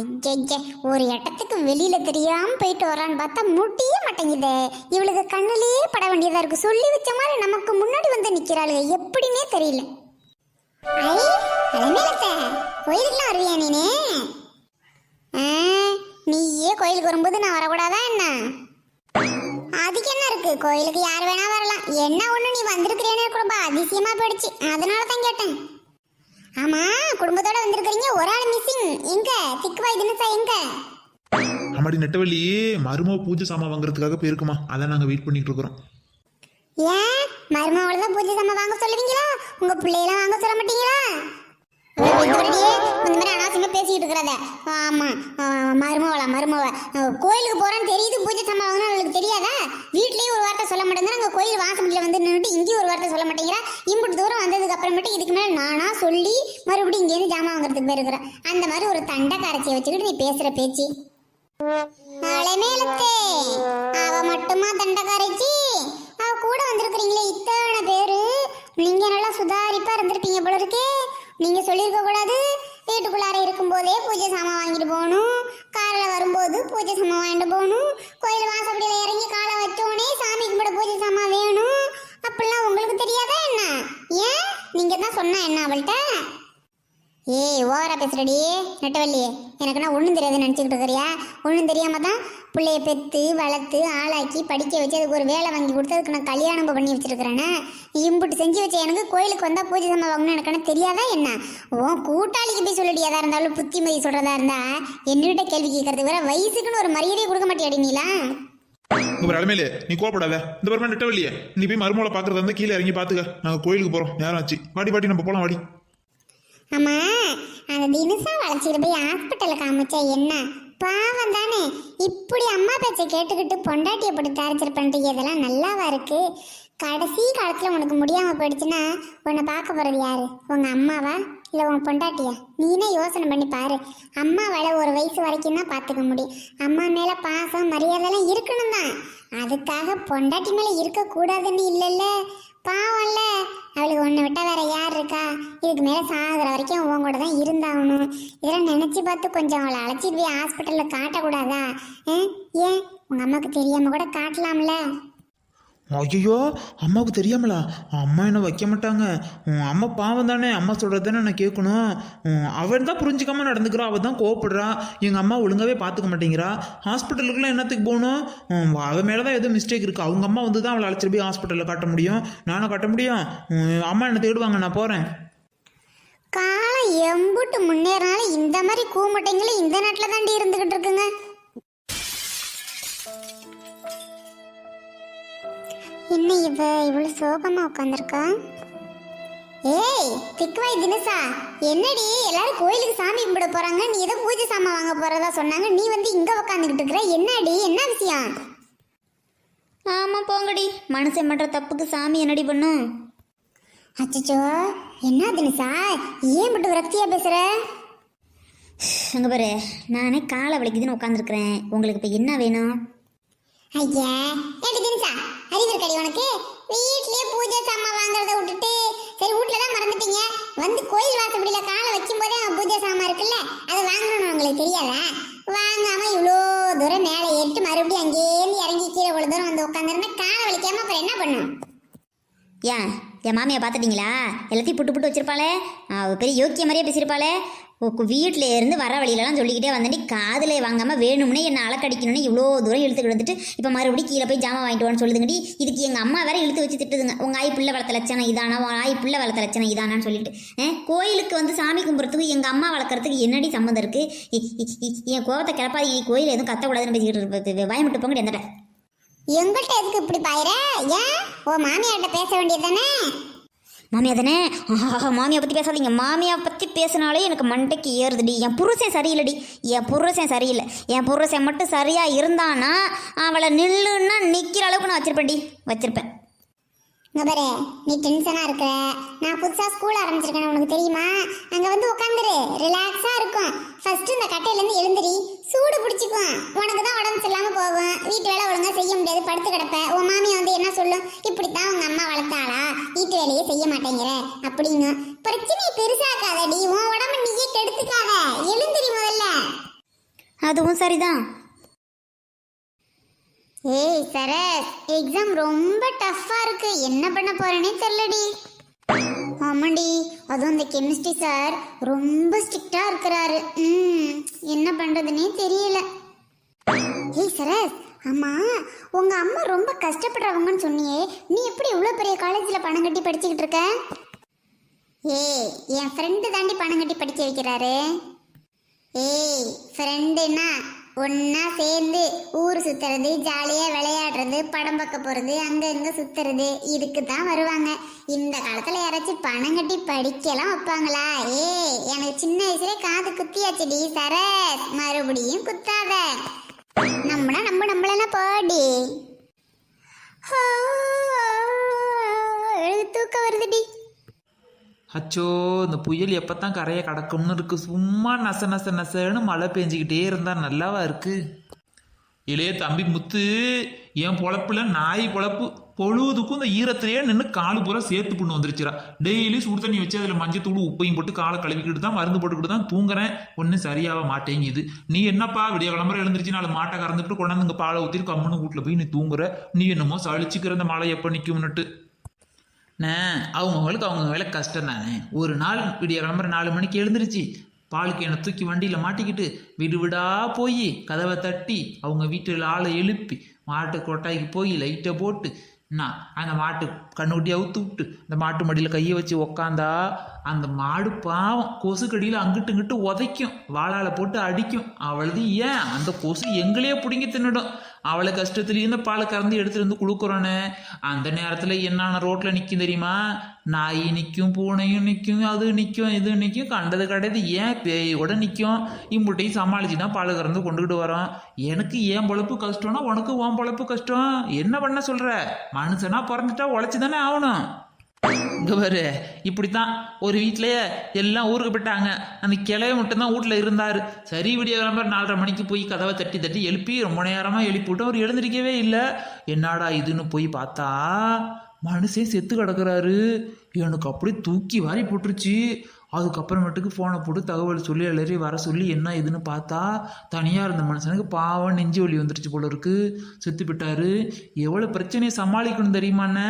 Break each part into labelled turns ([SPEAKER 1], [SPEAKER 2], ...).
[SPEAKER 1] ஐயய்ய ஒரு இடத்துக்கு வெளியில தெரியாம போயிட்டு வரான்னு பார்த்தா முடிய மாட்டேங்குதே. இவளுக்கு கண்ணிலேயே பட வேண்டியதா இருக்கு. சொல்லி வச்ச மாதிரி நமக்கு முன்னாடி வந்து நிக்கிறாளுங்க எப்படின்னே தெரியல. ஐ அலமேலத்த கோயிலுக்குலாம் வருவியா நீனே? ஆ, நீயே கோயிலுக்கு வரும்போது நான் வரக்கூடாதா என்ன? அதுக்கு என்ன இருக்கு? கோயிலுக்கு யார் வேணா வரலாம். என்ன ஒண்ணு நீ வந்திருக்கிறேன்னு ரொம்ப அதிசயமா போயிடுச்சு. அதனால தான் கேட்டேன். ஆமா குடும்பத்தோட வந்திருக்கிறீங்க. ஒரு ஆள் மிஸ்ஸிங் எங்க? திக்குவாய் தினசா எங்க?
[SPEAKER 2] அம்மாடி நெட்டவள்ளி மருமக பூஜை சாமான் வாங்குறதுக்காக போயிருக்குமா? அதான் நாங்கள் வெயிட் பண்ணிட்டு இருக்கிறோம்.
[SPEAKER 1] ஏன்? மருமகளை தான் பூஜை சாமான் வாங்க சொல்லுவீங்களா? உங்க பிள்ளையெல்லாம் வாங்க சொல்ல மாட்டீங்களா? பேசிக்கிட்டு இருக்கிறத. ஆமா. மருமவளா மருமவ. கோயிலுக்கு போறேன்னு தெரியுது பூஜை சாமான் வாங்கணும் அவளுக்கு தெரியாதா? வீட்லயே ஒரு வார்த்தை சொல்ல மாட்டேங்கிறா அங்க கோயில் வாசப்படியில வந்து நின்றுட்டு இங்கேயும் ஒரு வார்த்தை சொல்ல மாட்டேங்கிறா. இம்புட்டு தூரம் வந்ததுக்கு அப்புறமேட்டு இதுக்கு மேல நானா சொல்லி மறுபடியும் இங்கேருந்து ஜாமான் வாங்குறதுக்கு போயிருக்கிறேன் அந்த மாதிரி ஒரு தண்டைக்காரச்சியை வச்சுக்கிட்டு நீ பேசுற பேச்சு. அலைமேலத்தே அவ மட்டுமா தண்டக்காரச்சி? அவ கூட வந்திருக்கிறீங்களே இத்தனை பேரு. நீங்க நல்லா சுதாரிப்பா இருந்திருப்பீங்க போல இருக்கே. நீங்க சொல்லியிருக்க கூடாது. வீட்டுக்குள்ளார இருக்கும்போதே பூஜை சாமான் வாங்கிட்டு போகணும். காரில் வரும்போது பூஜை சாமான் வாங்கிட்டு போகணும். கோயில் வாசப்படியில் இறங்கி காலை வச்சோடனே சாமி கும்பிட பூஜை சாமான் வேணும். அப்படிலாம் உங்களுக்கு தெரியாதா என்ன? ஏன்? நீங்க தான் சொன்னா என்ன அவள்கிட்ட? ஏய் ஓவரா பேசுறடி. நெட்டவள்ளி எனக்குன்னா ஒன்றும் தெரியாதுன்னு நினச்சிக்கிட்டு இருக்கிறியா? ஒன்றும் தெரியாம தான் பிள்ளைய பெற்று வளர்த்து ஆளாக்கி படிக்க வச்சு அதுக்கு ஒரு வேலை வாங்கி கொடுத்து அதுக்கு நான் கல்யாணம் பண்ணி வச்சிருக்கிறேனே? இம்புட்டு செஞ்சு வச்ச எனக்கு கோயிலுக்கு வந்தால் பூஜை சாமான் வாங்கணும் எனக்கு தெரியாதா என்ன? உன் கூட்டாளிக்கு போய் சொல்லடி எதாக இருந்தாலும் புத்திமதி சொல்கிறதா இருந்தா என்கிட்ட கேள்வி கேட்கறது வேற வயசுக்குன்னு ஒரு மரியாதையை கொடுக்க மாட்டியாடி நீலா?
[SPEAKER 2] இங்க நீ கோப்படாத இந்த பரமா நெட்டவள்ளியே நீ போய் மருமகளை பார்க்கறதா இருந்தா கீழே இறங்கி பாத்துக்க. நாங்கள் கோயிலுக்கு போகிறோம் நேரம் ஆச்சு. வாடி வாடி நம்ம போகலாம் வாடி.
[SPEAKER 1] அம்மா அந்த தினசா வளைச்சிட்டு போய் ஹாஸ்பிட்டலுக்கு காமிச்சா என்ன? பாவம் தானே. இப்படி அம்மா பேச்சை கேட்டுக்கிட்டு பொண்டாட்டியை போட்டு டார்ச்சர் பண்ணிட்டு இதெல்லாம் நல்லாவா இருக்கு? கடைசி காலத்துல உனக்கு முடியாம போயிடுச்சுன்னா உன்னை பார்க்க போறது யாரு? உங்க அம்மாவா? இல்லை உன் பொண்டாட்டியா? நீனே யோசனை பண்ணி பாரு. அம்மாவால ஒரு வயசு வரைக்கும் தான் பார்த்துக்க முடியும். அம்மா மேல பாசம் மரியாதைலாம் இருக்கணும் தான் அதுக்காக பொண்டாட்டி மேல இருக்கக்கூடாதுன்னு இல்லைல்ல. பாவம்ல. அவளுக்கு ஒன்று விட்டா வேற யார் இருக்கா? இதுக்கு மேலே சாகுற வரைக்கும் உன் கூட தான் இருந்தாகணும். இதெல்லாம் நினச்சி பார்த்து கொஞ்சம் அவளை அழைச்சிட்டு போய் ஹாஸ்பிட்டலில் காட்டக்கூடாதா? ஏன்? உங்கள் அம்மாவுக்கு தெரியாமல் கூட காட்டலாம்ல.
[SPEAKER 3] ஐயோ அம்மாவுக்கு தெரியாமலா? அம்மா என்ன வைக்க மாட்டாங்க. உன் அம்மா பாவம் தானே அம்மா சொல்கிறது தானே நான் கேட்கணும். அவன் தான் புரிஞ்சுக்காமல் நடந்துக்கிறா அவள் தான் கோவப்படுறா. எங்கள் அம்மா ஒழுங்காகவே பார்த்துக்க மாட்டேங்கிறா. ஹாஸ்பிட்டலுக்குலாம் என்னத்துக்கு போகணும்? உம், மேலே தான் எதுவும் மிஸ்டேக் இருக்குது அவங்க அம்மா வந்து தான் அவளை அழைச்சிட்டு போய் ஹாஸ்பிட்டலில் காட்ட முடியும். நானும் காட்ட முடியும். அம்மா என்னை தேடுவாங்க நான் போகிறேன்
[SPEAKER 1] காலம் எம்புட்டு முன்னேறினாலும் இந்த மாதிரி கூமட்டைங்களும் இந்த நாட்டில் தாண்டி இருந்துக்கிட்டு இருக்குங்க. என்ன இவ? இவ்வளவு சோகமா உட்காந்துருக்கா ஏய் திக்குவாய் தினசா. என்னடி? எல்லாரும் கோயிலுக்கு சாமி கும்பிட போறாங்க. நீ ஏதோ பூஜை சாமான் வாங்க போறதா சொன்னாங்க. நீ வந்து இங்க உட்காந்துக்கிட்டு இருக்கிற. என்னடி? என்ன விஷயம்?
[SPEAKER 4] ஆமாம் போங்கடி. மனுஷன் பண்ணுற தப்புக்கு சாமி என்னடி பண்ணும்?
[SPEAKER 1] அச்சச்சோ என்ன தினசா? ஏன் மட்டும் விரக்தியா பேசுற?
[SPEAKER 4] அங்கே பாரு நானே காலை வலிக்குதுன்னு உட்காந்துருக்குறேன் உங்களுக்கு இப்போ என்ன வேணும்?
[SPEAKER 1] ஐயா ஏடி தினசா அறிவு இருக்கடி உனக்கு. வீட்லயே பூஜை சாமான் வாங்குறத விட்டுட்டு சரி வீட்ல தான் மறந்துட்டீங்க. வந்து கோயில் வாசப்படியில காலை வைக்கும் போதே பூஜை சாமான் இருக்குல்ல அதை வாங்கணும்னு உங்களுக்கு தெரியாதா? வாங்காம இவ்வளோ தூரம் மேலே ஏறிட்டு மறுபடியும் அங்கேருந்து இறங்கி கீழே இவ்வளோ தூரம் வந்து உட்காந்துருந்தா காலை வலிக்காம அப்புறம் என்ன பண்ணும்?
[SPEAKER 4] ஏன்? என் மாமியை பார்த்துட்டீங்களா? எல்லாத்தையும் புட்டு புட்டு வச்சிருப்பாளே. அவள் பெரிய யோக்கிய மாதிரியே பேசியிருப்பாளே. வீட்டில் இருந்து வர வழியிலலாம் சொல்லிக்கிட்டே வந்தேன் காதில் வாங்காமல் வேணும்னே என்னை அலக்கடிக்கணும்னு இவ்வளோ தூரம் இழுத்துக்கிட்டு வந்துட்டு இப்போ மறுபடியும் கீழே போய் ஜாமான் வாங்கிட்டு வான்னு சொல்லுதுங்கடி. இதுக்கு எங்கள் அம்மா வேற இழுத்து வச்சு திட்டுதுங்க. உங்கள் ஆய் பிள்ளை வளர்த்த லட்சணம் இதானா? உன் ஆய் புள்ள வளர்த்த லட்சணம் இதானான்னு சொல்லிட்டு. அஹ், கோயிலுக்கு வந்து சாமி கும்பிட்றதுக்கு எங்கள் அம்மா வளர்க்குறதுக்கு என்னடி சம்மந்தம் இருக்குது என் கோவத்தை கிளப்பாதி. கோயில் எதுவும் கத்தக்கூடாதுன்னு பேசிக்கிட்டு இருப்பது பயமிட்டு போங்கடி எந்தட
[SPEAKER 1] எங்கள்கிட்ட எதுக்கு இப்படி பாயிர ஏன்? ஓ மாமியார்கிட்ட பேச வேண்டியது தானே?
[SPEAKER 4] மாமியா தானே ஆஹா, மாமியா பற்றி பேசாதீங்க. மாமியா பற்றி பேசினாலே எனக்கு மண்டைக்கு ஏறுதுடி. என் புருஷன் சரியில்லைடி. என் புருஷன் சரியில்லை. என் புருஷன் மட்டும் சரியாக இருந்தானா அவளை நில்லுன்னா நிற்கிற அளவுக்கு நான் வச்சுருப்பேன்டி. வச்சுருப்பேன்.
[SPEAKER 1] இங்க பாரு நீ டென்ஷனா இருக்கிற நான் புதுசா ஸ்கூல் ஆரம்பிச்சிருக்கேன் உனக்கு தெரியுமா? அங்க வந்து உட்காந்துரு ரிலாக்ஸா இருக்கும். ஃபர்ஸ்ட் இந்த கட்டையில இருந்து எழுந்திரி சூடு பிடிச்சிக்கும் உனக்கு தான் உடம்பு சரியில்லாமல் போகும். வீட்டு வேலை ஒழுங்கா செய்ய முடியாது படுத்து கிடப்ப. உன் மாமியை வந்து என்ன சொல்லும்? இப்படித்தான் உங்க அம்மா வளர்த்தாளா? வீட்டு வேலையே செய்ய மாட்டேங்கிற. அப்படிங்க பிரச்சனையை பெருசாக்காதடி. உன் உடம்பு நீயே கெடுத்துக்காத. எழுந்திரி முதல்ல.
[SPEAKER 4] அதுவும் சரிதான்.
[SPEAKER 1] ஏய் சரஸ் எக்ஸாம் ரொம்ப டஃப்பா இருக்கு. என்ன பண்ண போறேனே தெரியலடி. ஆமாண்டி அதுவும் அந்த கெமிஸ்ட்ரி சார் ரொம்ப ஸ்ட்ரிக்டா இருக்கிறாரு. ம் என்ன பண்றதுனே தெரியல. ஏய் சரஸ் அம்மா உங்க அம்மா ரொம்ப கஷ்டப்படுறவங்கன்னு சொன்னியே நீ எப்படி இவ்வளோ பெரிய காலேஜில் பணம் கட்டி படிச்சுக்கிட்டு இருக்க? ஏய் என் ஃப்ரெண்டு தாண்டி பணம் கட்டி படிக்க வைக்கிறாரு. ஏய் ஃப்ரெண்டுன்னா ஒன்றா சேர்ந்து ஊர் சுற்றுறது ஜாலியாக விளையாடுறது படம் பார்க்க போகிறது அங்க இங்கே சுற்றுறது இதுக்கு தான் வருவாங்க. இந்த காலத்தில் யாராச்சும் பணம் கட்டி படிக்கலாம் வைப்பாங்களா? ஏ எனக்கு சின்ன வயசுலே காது குத்தியாச்சுடி சரஸ். மறுபடியும் குத்தாத. நம்மனா நம்ம நம்மளனா போடி. எழுது தூக்கம் வருதுடி.
[SPEAKER 3] அச்சோ இந்த புயல் எப்போ தான் கரையை கடக்கும்னு இருக்கு. சும்மா நச நச நசன்னு மழை பெஞ்சிக்கிட்டே இருந்தா நல்லாவா இருக்கு?
[SPEAKER 2] இளைய தம்பி முத்து என் பொழப்புல நாய் பொழப்பு பொழுதுக்கும் இந்த ஈரத்திலேயே நின்று காலு பூரா சேர்த்து புண்ணு வந்துருச்சுரா டெய்லி சுடு தண்ணி வச்சு அதில் மஞ்சத்தூள் உப்பையும் போட்டு காலை கழுவிக்கிட்டு தான் மருந்து போட்டுக்கிட்டு தான் தூங்குறேன். ஒன்றும் சரியாக மாட்டேங்குது. நீ என்னப்பா விடிய கிளம்புற எழுந்துருச்சு நாலு மாட்டை கறந்துட்டு கொண்டாந்து இங்கே பாலை ஊற்றி கம்முன்னு வீட்டில் போய் நீ தூங்குற. நீ என்னமோ சளிச்சுக்கிற இந்த மழை எப்போ நிற்கும்னுட்டு
[SPEAKER 3] அவங்கவுங்களுக்கு அவங்க வேலை கஷ்டம் தானே. ஒரு நாள் விடிய கிளம்புற நாலு மணிக்கு எழுந்திருச்சு பாலுக்கு என்னை தூக்கி வண்டியில் மாட்டிக்கிட்டு விடு விடா போய் கதவை தட்டி அவங்க வீட்டில் ஆளை எழுப்பி மாட்டு கொட்டாய்க்கு போய் லைட்டை போட்டு நான் அந்த மாட்டு கண்ணுக்குட்டி அவுத்து விட்டு அந்த மாட்டு மடியில் கையை வச்சு உக்காந்தா அந்த மாடு பாவம் கொசு கடியில் அங்கிட்டு இங்கிட்டு உதைக்கும் வாழால் போட்டு அடிக்கும். அவளது ஏன்? அந்த கொசு எங்களையே பிடுங்கி தின்னுடும். அவளை கஷ்டத்துலேயும் இந்த பாலை கறந்து எடுத்துகிட்டு வந்து கொடுக்குறோன்னு அந்த நேரத்தில் என்னென்ன ரோட்டில் நிற்கும் தெரியுமா? நாய் நிற்கும் பூனையும் நிற்கும் அது நிற்கும் இது நிற்கும் கண்டது கிடையாது ஏன் பேயோட நிற்கும் இம்புட்டையும் சமாளிச்சு தான் பால் கறந்து கொண்டுகிட்டு வரோம். எனக்கு ஏன் பொழப்பு கஷ்டம்னா உனக்கு உன் பொழப்பு கஷ்டம். என்ன பண்ண சொல்கிற மனுஷனாக பிறந்துட்டா உழைச்சி தானே ஆகணும். இங்க பாரு இப்படித்தான். ஒரு வீட்லயே எல்லாம் ஊருக்கு போயிட்டாங்க. அந்த கிளைய மட்டும்தான் வீட்டில் இருந்தார். சரி விடிய கிளம்ப நாலரை மணிக்கு போய் கதவை தட்டி தட்டி எழுப்பி ரொம்ப நேரமாக எழுப்பி விட்டு அவர் எழுந்திருக்கவே இல்லை. என்னடா இதுன்னு போய் பார்த்தா மனுஷன் செத்து கிடக்குறாரு. எனக்கு அப்படியே தூக்கி வாரி போட்டுருச்சு. அதுக்கப்புறமேட்டுக்கு ஃபோனை போட்டு தகவல் சொல்லி எல்லாரையும் வர சொல்லி என்ன இதுன்னு பார்த்தா தனியாக இருந்த மனுஷனுக்கு பாவம் நெஞ்சு வலி வந்துருச்சு போல இருக்கு. செத்து போயிட்டாரு. எவ்வளோ பிரச்சனையை சமாளிக்கணும் தெரியுமாண்ணே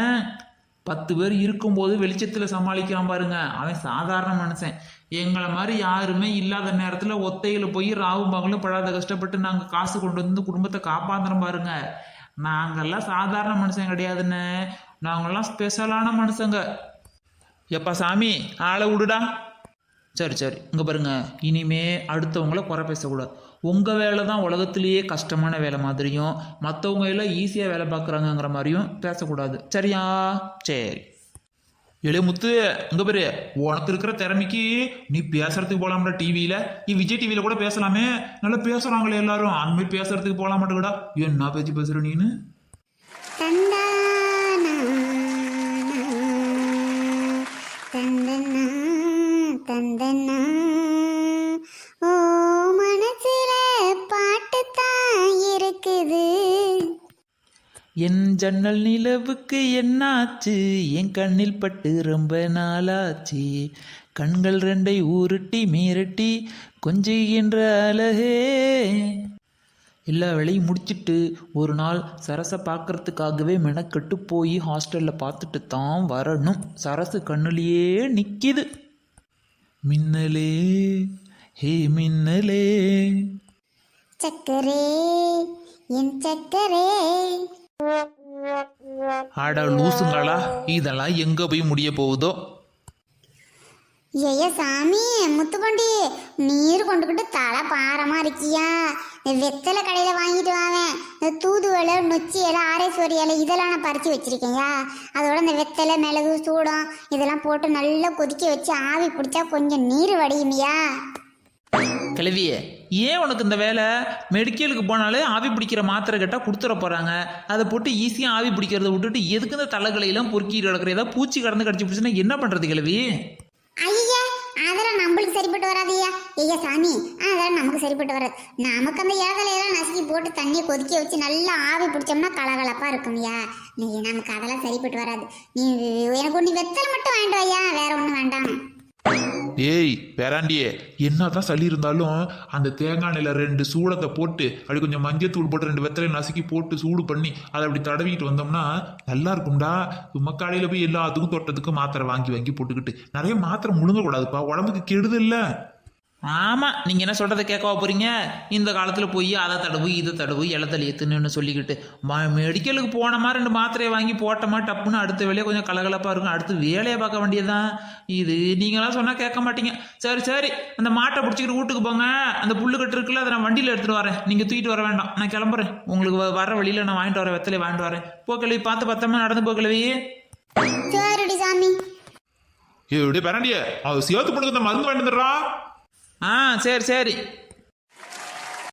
[SPEAKER 3] பத்து பேர் இருக்கும்போது வெளிச்சத்தில் சமாளிக்காம பாருங்க. அவன் சாதாரண மனுஷன். எங்களை மாதிரி யாருமே இல்லாத நேரத்தில் ஒத்தையில் போய் ராவும் பகலும் படாத கஷ்டப்பட்டு நாங்கள் காசு கொண்டு வந்து குடும்பத்தை காப்பாந்துறோம் பாருங்க. நாங்கெல்லாம் சாதாரண மனுஷன் கிடையாதுன்னு நாங்கெல்லாம் ஸ்பெஷலான மனுஷங்க. எப்பா சாமி ஆளை விடுடா. சரி சரி. இங்கே பாருங்கள் இனிமே அடுத்தவங்கள குறை பேசக்கூடாது. உங்கள் வேலை தான் உலகத்திலேயே கஷ்டமான வேலை மாதிரியும் மற்றவங்க எல்லாம் ஈஸியாக வேலை பார்க்குறாங்கங்கிற மாதிரியும் பேசக்கூடாது. சரியா? சரி.
[SPEAKER 2] இளைய முத்து இங்க பாரு. உனக்கு இருக்கிற திறமைக்கு நீ பேசுறதுக்கு போகலாம்டா டிவியில் நீ விஜய் டிவியில் கூட பேசலாமே. நல்லா பேசுகிறாங்களே எல்லாரும். அந்த மாதிரி பேசுறதுக்கு போலாம் மாட்டேங்கடா என்ன பேச்சு பேசுகிற நீனு?
[SPEAKER 1] தந்தானா தந்தனா ஓ மனசுல பாட்டு தான் இருக்குது.
[SPEAKER 3] என் ஜன்னல் நிலவுக்கு என்னாச்சு? என் கண்ணில் பட்டு ரொம்ப நாளாச்சு. கண்கள் ரெண்டை ஊருட்டி மீரட்டி கொஞ்சுகின்ற அழகே. எல்லா வேலையும் முடிச்சிட்டு ஒரு நாள் சரசை பார்க்கறதுக்காகவே மெனக்கெட்டு போய் ஹாஸ்டலில் பார்த்துட்டு தான் வரணும். சரசு கண்ணுலேயே நிற்கிது மின்னலே ஹே மின்னலே.
[SPEAKER 1] சக்கரே என் சக்கரே.
[SPEAKER 2] அட லூசுங்களா இதெல்லாம் எங்க போய் முடிய போகுதோ?
[SPEAKER 1] ஐயா சாமி முத்துப்பாண்டி நீர் கொண்டுக்கிட்டு தலை பாரமா இருக்கியா? வெத்தலை கடையில் வாங்கிட்டு வாவேன். இந்த தூதுவலை நொச்சி இலை ஆரேஸ்வரி இலை இதெல்லாம் நான் பறித்து வச்சுருக்கேன்யா. அதோட இந்த வெத்தலை மிளகு சூடம் இதெல்லாம் போட்டு நல்லா கொதிக்க வச்சு ஆவி பிடிச்சா கொஞ்சம் நீர் வடியுமியா.
[SPEAKER 3] கிழவியே ஏன் உனக்கு இந்த வேலை? மெடிக்கலுக்கு போனாலே ஆவி பிடிக்கிற மாத்திரை கேட்டால் கொடுத்துட போகிறாங்க அதை போட்டு ஈஸியாக ஆவி பிடிக்கிறத விட்டுட்டு எதுக்கு இந்த தலைகளையெல்லாம் பொறுக்கிட்டு கிடக்குற? ஏதாவது பூச்சி கடந்து கடிச்சு பிடிச்சுன்னா என்ன பண்ணுறது கிழவி?
[SPEAKER 1] நமக்கு சரிப்பட்டு வராது ஐயா சாமி அதெல்லாம் நமக்கு சரிப்பட்டு வராது. நமக்கு அந்த இலதலையெல்லாம் நசுக்கி போட்டு தண்ணியை கொதிக்க வச்சு நல்லா ஆவி பிடிச்சோம்னா கலகலப்பா இருக்கும்யா நீ நமக்கு அதெல்லாம் சரிப்பட்டு வராது. நீ எனக்கு ஒன்று வெத்தலை மட்டும் வேண்டாம் ஐயா வேற ஒன்றும் வேண்டாம்.
[SPEAKER 2] ஏய் பேராண்டியே. என்னதான் சளி இருந்தாலும் அந்த தேங்காய் எண்ணெயில ரெண்டு சூளத்தை போட்டு அப்படி கொஞ்சம் மஞ்சத்தூள் போட்டு ரெண்டு வெத்தலையும் நசுக்கி போட்டு சூடு பண்ணி அதை அப்படி தடவிட்டு வந்தோம்னா நல்லா இருக்கும்டா. சும்மா காலையில போய் எல்லாத்துக்கும் தொட்டத்துக்கும் மாத்திரை வாங்கி வாங்கி போட்டுக்கிட்டு. நிறைய மாத்திரை முழுங்கக்கூடாதுப்பா. உடம்புக்கு கெடுதல்
[SPEAKER 3] ஆமாம் நீங்கள் என்ன சொல்கிறத கேட்கவா போகிறீங்க இந்த காலத்தில் போய் அதை தடவு இதை தடவு இலத்தலி எத்துன்னு சொல்லிக்கிட்டு. ம மெடிக்கலுக்கு போனோமா ரெண்டு மாத்திரையை வாங்கி போட்டோமா டப்புன்னு அடுத்த வேலையை கொஞ்சம் கலகலப்பாக இருக்கும். அடுத்து வேலையை பார்க்க வேண்டியதுதான். இது நீங்களாம் சொன்னால் கேட்க மாட்டீங்க. சரி சரி அந்த மாட்டை பிடிச்சிக்கிட்டு வீட்டுக்கு போங்க. அந்த புல்லு கட்டு இருக்குல்ல அதை நான் வண்டியில் எடுத்துகிட்டு வரேன். நீங்கள் தூக்கிட்டு வர வேண்டாம். நான் கிளம்புறேன். உங்களுக்கு வ- வர வழியில் நான் வாங்கிட்டு வரேன் வெத்தலையை வாங்கிட்டு வரேன். போக்கலவி பார்த்து பத்திரமா நடந்து போக்கலவி
[SPEAKER 1] சரிடி சாமி.
[SPEAKER 2] ஏ பேராண்டியே. அது சேர்த்து இந்த மருந்து வந்துடுறா.
[SPEAKER 3] ஆ சரி சரி.